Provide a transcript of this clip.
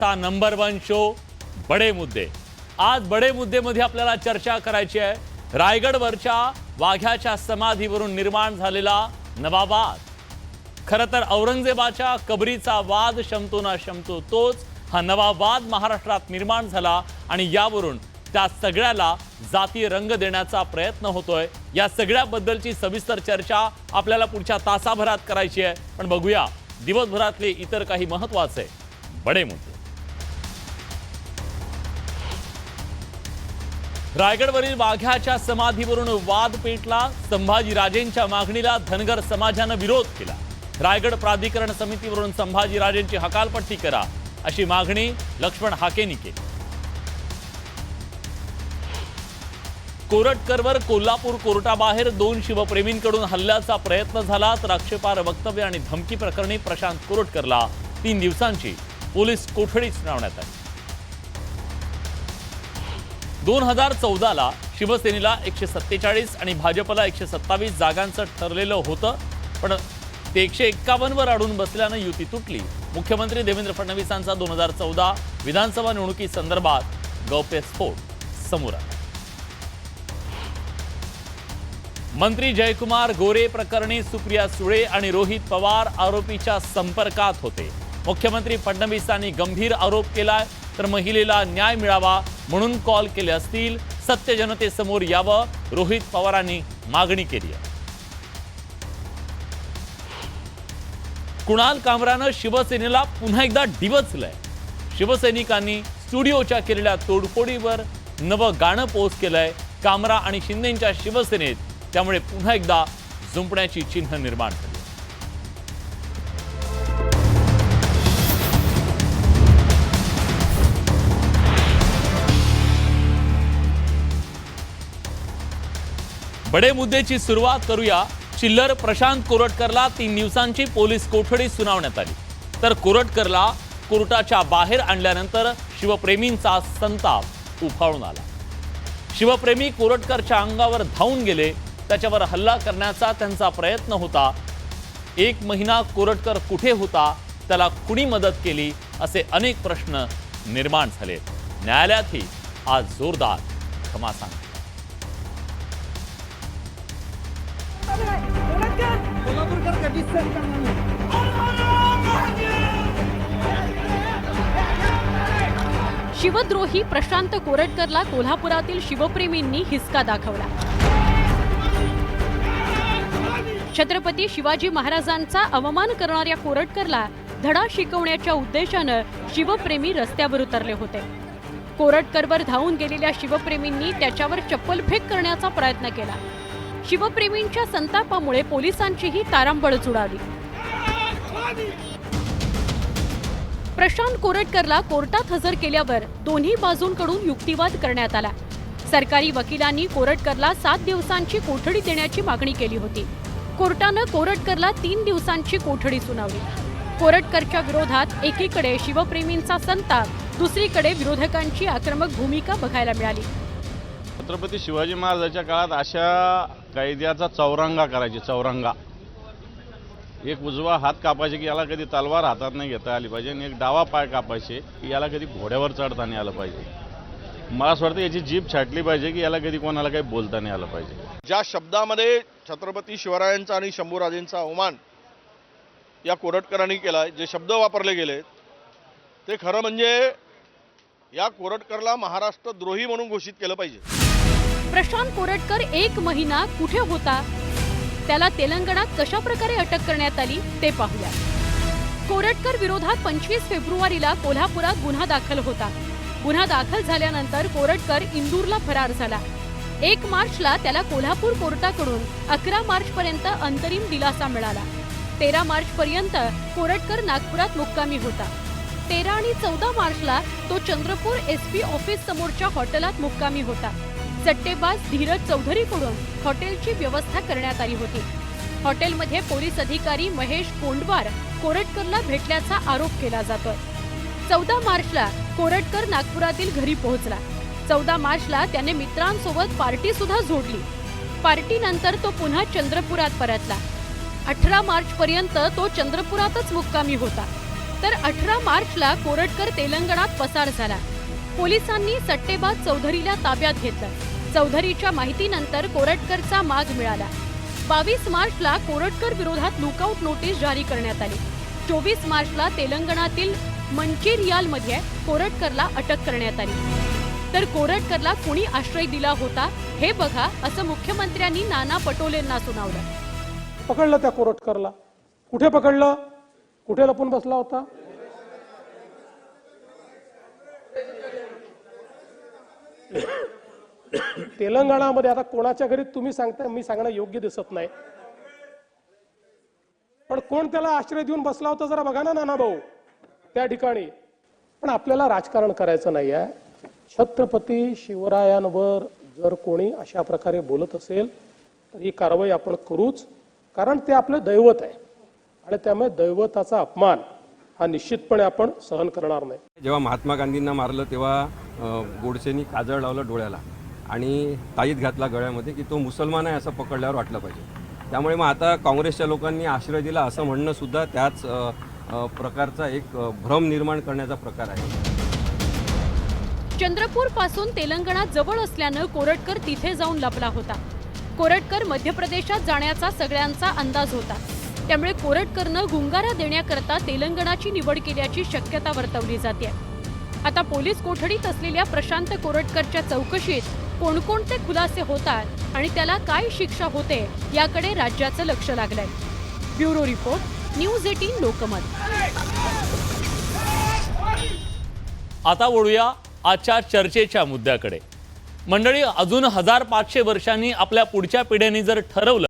चा number one show बडे मुद्दे. आज बडे मुद्देमध्ये आपल्याला चर्चा करायची आहे. रायगडवरच्या वाघ्याच्या समाधीवरून निर्माण झालेला नवा वाद खरं तर औरंगजेबाच्या कबरीचा वाद शमतो ना शमतो तोच हा नवा वाद महाराष्ट्रात निर्माण झाला आणि यावरून त्या सगळ्याला जातीय रंग देण्याचा प्रयत्न होतोय. या सगळ्याबद्दलची सविस्तर चर्चा आपल्याला पुढच्या तासाभरात करायची आहे. पण बघूया दिवसभरातले इतर काही महत्त्वाचे बडे मुद्दे. रायगडवरील वाघ्याच्या समाधीवरून वाद पेटला. संभाजीराजेंच्या मागणीला धनगर समाजानं विरोध केला. रायगड प्राधिकरण समितीवरून संभाजीराजेंची हकालपट्टी करा अशी मागणी लक्ष्मण हाकेंनी केली. कोरटकरवर कोल्हापूर कोर्टाबाहेर दोन शिवप्रेमींकडून हल्ल्याचा प्रयत्न झाला तर आक्षेपार वक्तव्य आणि धमकी प्रकरणी प्रशांत कोरटकरला तीन दिवसांची पोलीस कोठडी सुनावण्यात आली. दोन हजार चौदाला शिवसेनेला एकशे सत्तेचाळीस आणि भाजपला एकशे सत्तावीस जागांचं ठरलेलं होतं पण ते एकशे एक्कावन्नवर अडून बसल्यानं युती तुटली. मुख्यमंत्री देवेंद्र फडणवीसांचा दोन हजार चौदा विधानसभा निवडणुकीसंदर्भात गौप्यस्फोट समोर आला. मंत्री जयकुमार गोरे प्रकरणी सुप्रिया सुळे आणि रोहित पवार आरोपीच्या संपर्कात होते. मुख्यमंत्री फडणवीसांनी गंभीर आरोप केलाय तर महिलेला न्याय मिळावा म्हणून कॉल केले असतील. सत्य जनतेसमोर यावं रोहित पवारांनी मागणी केली आहे. कुणाल कामरानं शिवसेनेला पुन्हा एकदा डिवचलंय. शिवसैनिकांनी स्टुडिओच्या केलेल्या तोडफोडीवर नवं गाणं पोस्ट केलंय कामरा आणि शिंदेच्या शिवसेनेत. त्यामुळे पुन्हा एकदा झुंपण्याची चिन्ह निर्माण बडे मुद्द्याची सुरुवात करूया. चिल्लर प्रशांत कोरटकरला तीन दिवसांची पोलीस कोठडी सुनावण्यात आली. तर कोरटकरला कोर्टाच्या बाहेर आणल्यानंतर शिवप्रेमींचा संताप उफाळून आला. शिवप्रेमी कोरटकरच्या अंगावर धावून गेले. त्याच्यावर हल्ला करण्याचा त्यांचा प्रयत्न होता. एक महिना कोरटकर कुठे होता त्याला कुणी मदत केली असे अनेक प्रश्न निर्माण झाले न्यायालयातही आज जोरदार घमासान कोल्हापूरकर कधीच सर करणार नाही शिवद्रोही प्रशांत कोरटकरला कोल्हापुरातील शिवप्रेमींनी हिसका दाखवला. छत्रपती शिवाजी महाराजांचा अवमान करणाऱ्या कोरटकरला धडा शिकवण्याच्या उद्देशानं शिवप्रेमी रस्त्यावर उतरले होते. कोरटकरवर धावून गेलेल्या शिवप्रेमींनी त्याच्यावर चप्पलफेक करण्याचा प्रयत्न केला. शिवप्रेमींच्या संतापामुळे पोलिसांचीही तारांबळच उडाली प्रशांत कोरटकरला कोर्टात हजर केल्यावर दोन्ही बाजूंकडून युक्तिवाद करण्यात आला. सरकारी वकिलांनी कोरटकरला सात दिवसांची कोठडी देण्याची मागणी केली होती. कोर्टानं कोरटकरला तीन दिवसांची कोठडी सुनावली. कोरटकरच्या विरोधात एकीकडे शिवप्रेमींचा संताप दुसरीकडे विरोधकांची आक्रमक भूमिका बघायला मिळाली. छत्रपती शिवाजी महाराजांच्या काळात अशा कैद्याचा चौरंगा करायची चौरंगा. एक उजवा हात कापायचे की याला कधी तलवार हातात नाही घेता आली पाहिजे आणि एक डावा पाय कापायचे की याला कधी घोड्यावर चढता नाही आलं पाहिजे. मला असं वाटतं याची जीभ छाटली पाहिजे की याला कधी कोणाला काही बोलता नाही आलं पाहिजे. ज्या शब्दामध्ये छत्रपती शिवरायांचा आणि शंभूराजेंचा अवमान या कोरटकरांनी केला जे शब्द वापरले गेले ते खरं म्हणजे या कोरटकरला महाराष्ट्र द्रोही म्हणून घोषित केलं पाहिजे. प्रशांत कोरटकर एक महिना कुठे होता? त्याला तेलंगणात कशा प्रकारे अटक करण्यात आली ते पाहूया. कोरटकर विरोधात पंचवीस फेब्रुवारीला कोल्हापुरात गुन्हा दाखल होता. गुन्हा दाखल झाल्यानंतर कोरटकर इंदूरला फरार झाला. एक मार्चला त्याला कोल्हापूर कोर्टाकडून अकरा मार्च पर्यंत अंतरिम दिलासा मिळाला. तेरा मार्च पर्यंत कोरटकर नागपुरात मुक्कामी होता. तेरा आणि चौदा मार्चला तो चंद्रपूर एस पी ऑफिस समोरच्या हॉटेलात मुक्कामी होता. सट्टेबाज धीरज चौधरीकडून हॉटेलची व्यवस्था करण्यात आली होती. हॉटेलमध्ये पोलीस अधिकारी महेश कोंडवार कोरटकरला भेटल्याचा आरोप केला जातोय. चौदा मार्चला कोरटकर नागपुरातील घरी पोहोचला. चौदा मार्चला त्याने मित्रांसोबत पार्टी सुद्धा जोडली. पार्टीनंतर तो पुन्हा चंद्रपुरात परतला. अठरा मार्च पर्यंत तो चंद्रपुरातच मुक्कामी होता. तर अठरा मार्चला कोरटकर तेलंगणात पसार झाला. पोलिसांनी सट्टेबाज चौधरीला ताब्यात घेतलं. चौधरीच्या माहितीनंतर कोरटकरचा माग मिळाला. बावीस मार्चला कोरटकर विरोधात लुकआउट नोटीस जारी करण्यात आली. चोवीस मार्चला तेलंगणातील मंचेरियालमध्ये कोरटकरला अटक करण्यात आली. तर कोरटकरला कुणी आश्रय दिला होता हे बघा असं मुख्यमंत्र्यांनी नाना पटोलेंना सुनावलं. पकडलं त्या कोरटकरला. कुठे पकडलं? कुठे लपून बसला होता? तेलंगणामध्ये आता कोणाच्या घरी तुम्ही सांगताय मी सांगणं योग्य दिसत नाही. पण कोण त्याला आश्रय देऊन बसला होता जरा बघा ना नाना भाऊ त्या ठिकाणी. पण आपल्याला राजकारण करायचं नाही आहे छत्रपती शिवरायांवर जर कोणी अशा प्रकारे बोलत असेल तर ही कारवाई आपण करूच कारण ते आपलं दैवत आहे. आणि त्यामुळे दैवताचा अपमान हा निश्चितपणे आपण सहन करणार नाही. जेव्हा महात्मा गांधींना मारलं तेव्हा गोडसेनी काजळ लावलं डोळ्याला. आणि ताईत घातला गळ्यामध्ये की तो मुसलमान आहे असं पकडल्यावर वाटलं पाहिजे. त्यामुळे मग आता काँग्रेसच्या लोकांनी आश्रय दिला असं म्हणणंसुद्धा त्याच प्रकारचा एक भ्रम निर्माण करण्याचा प्रकार आहे. चंद्रपूरपासून तेलंगणा जवळ असल्यानं कोरटकर तिथे जाऊन लपला होता. कोरटकर मध्य प्रदेशात जाण्याचा सगळ्यांचा अंदाज होता. त्यामुळे कोरटकरनं गुंगारा देण्याकरता तेलंगणाची निवड केल्याची शक्यता वर्तवली जाते आता पोलीस कोठडीत असलेल्या प्रशांत कोरटकरच्या चौकशीत कोणकोणते खुलासे होतात आणि त्याला काय शिक्षा होते याकडे राज्याचं लक्ष लागलंय. Bureau report news eighteen Lokmat. आता वळूया आजच्या चर्चेच्या मुद्द्याकडे. मंडळी अजून हजार पाचशे वर्षांनी आपल्या पुढच्या पिढ्यांनी जर ठरवलं